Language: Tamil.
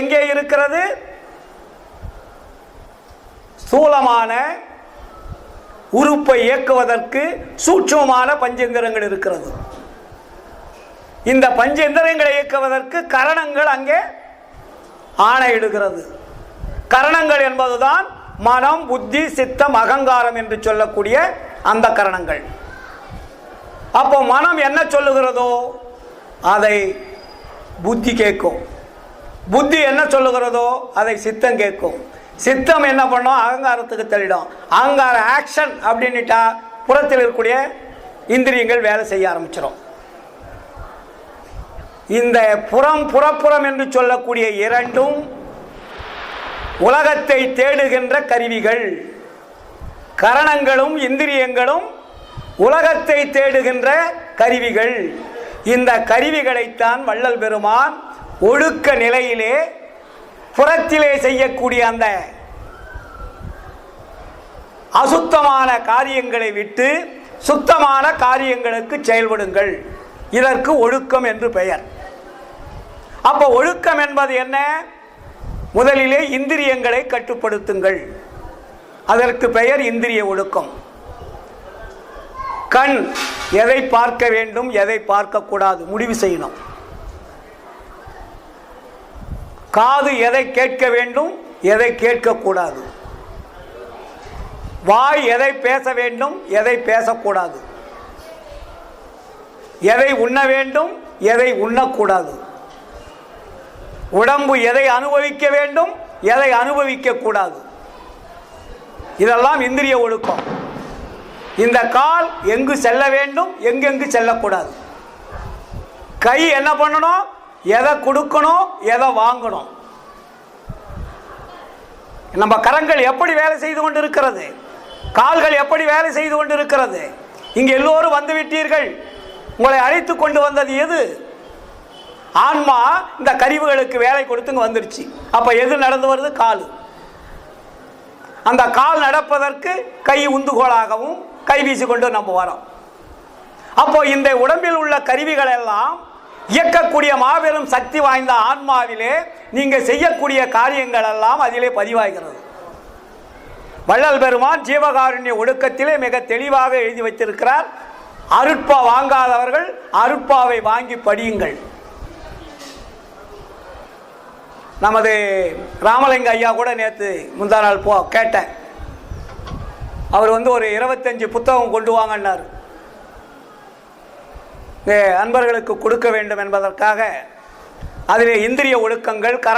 எங்கே இருக்கிறது? ஸ்தூலமான உறுப்பை இயக்குவதற்கு சூட்சமான பஞ்சேந்திரங்கள் இருக்கிறது. இந்த பஞ்சேந்திரங்களை இயக்குவதற்கு கரணங்கள் அங்கே ஆணையிடுகிறது கரணங்கள் என்பதுதான் மனம் புத்தி சித்தம் அகங்காரம் என்று சொல்லக்கூடிய அந்த கரணங்கள். அப்போ மனம் என்ன சொல்லுகிறதோ அதை புத்தி கேட்கும். புத்தி என்ன சொல்லுகிறதோ அதை சித்தம் கேட்கும். சித்தம் என்ன பண்ணும் அகங்காரத்துக்கு தள்ளிடும். அகங்கார ஆக்ஷன் அப்படின்னுட்டா புறத்தில் இருக்கக்கூடிய இந்திரியங்கள் வேலை செய்ய ஆரம்பிச்சிடும் இந்த புறம் புறப்புறம் என்று சொல்லக்கூடிய இரண்டும் உலகத்தை தேடுகின்ற கருவிகள். கரணங்களும் இந்திரியங்களும் உலகத்தை தேடுகின்ற கருவிகள். இந்த கருவிகளைத்தான் வள்ளல் பெருமான் ஒழுக்க நிலையிலே புறத்திலே செய்யக்கூடிய அந்த அசுத்தமான காரியங்களை விட்டு சுத்தமான காரியங்களுக்கு செயல்படுங்கள். இதற்கு ஒழுக்கம் என்று பெயர். அப்போ ஒழுக்கம் என்பது என்ன? முதலிலே இந்திரியங்களை கட்டுப்படுத்துங்கள். அதற்கு பெயர் இந்திரிய ஒழுக்கம் கண் எதை பார்க்க வேண்டும் எதை பார்க்கக்கூடாது முடிவு செய்யணும். காது எதை கேட்க வேண்டும் எதை கேட்கக்கூடாது? வாய் எதை பேச வேண்டும் எதை பேசக்கூடாது? எதை உண்ண வேண்டும் எதை உண்ணக்கூடாது? உடம்பு எதை அனுபவிக்க வேண்டும் எதை அனுபவிக்க கூடாது இதெல்லாம் இந்திரிய ஒழுக்கம். இந்த கால் எங்கு செல்ல வேண்டும் எங்கெங்கு செல்லக்கூடாது? கை என்ன பண்ணணும்? எதை கொடுக்கணும் எதை வாங்கணும். நம்ம கரங்கள் எப்படி வேலை செய்து கொண்டு இருக்கிறது கால்கள் எப்படி வேலை செய்து கொண்டு இருக்கிறது இங்கே எல்லோரும் வந்துவிட்டீர்கள் உங்களை அழைத்து கொண்டு வந்தது எது? ஆன்மா இந்த கருவிகளுக்கு வேலை கொடுத்துங்க வந்துருச்சு அப்போ எது நடந்து வருது? கால். அந்த கால் நடப்பதற்கு கை உந்துகோலாகவும் கை வீசி கொண்டு நம்ம வரோம். அப்போ இந்த உடம்பில் உள்ள கருவிகள் எல்லாம் இயக்கக்கூடிய மாபெரும் சக்தி வாய்ந்த ஆன்மாவிலே நீங்க செய்யக்கூடிய காரியங்கள் எல்லாம் அதிலே பதிவாகிறது. வள்ளல் பெருமான் ஜீவகாருண்ய ஒடுக்கத்திலே மிக தெளிவாக எழுதி வைத்திருக்கிறார். அருட்பா வாங்காதவர்கள் அருட்பாவை வாங்கி படியுங்கள். நமது ராமலிங்க ஐயா கூட நேற்று முந்தா நாள் போ கேட்டேன். அவர் வந்து ஒரு இருபத்தஞ்சு புத்தகம் கொண்டு வாங்கன்னார். அன்பர்களுக்கு கொடுக்க வேண்டும் என்பதற்காக அதிலே இந்திரிய ஒழுக்கங்கள் கர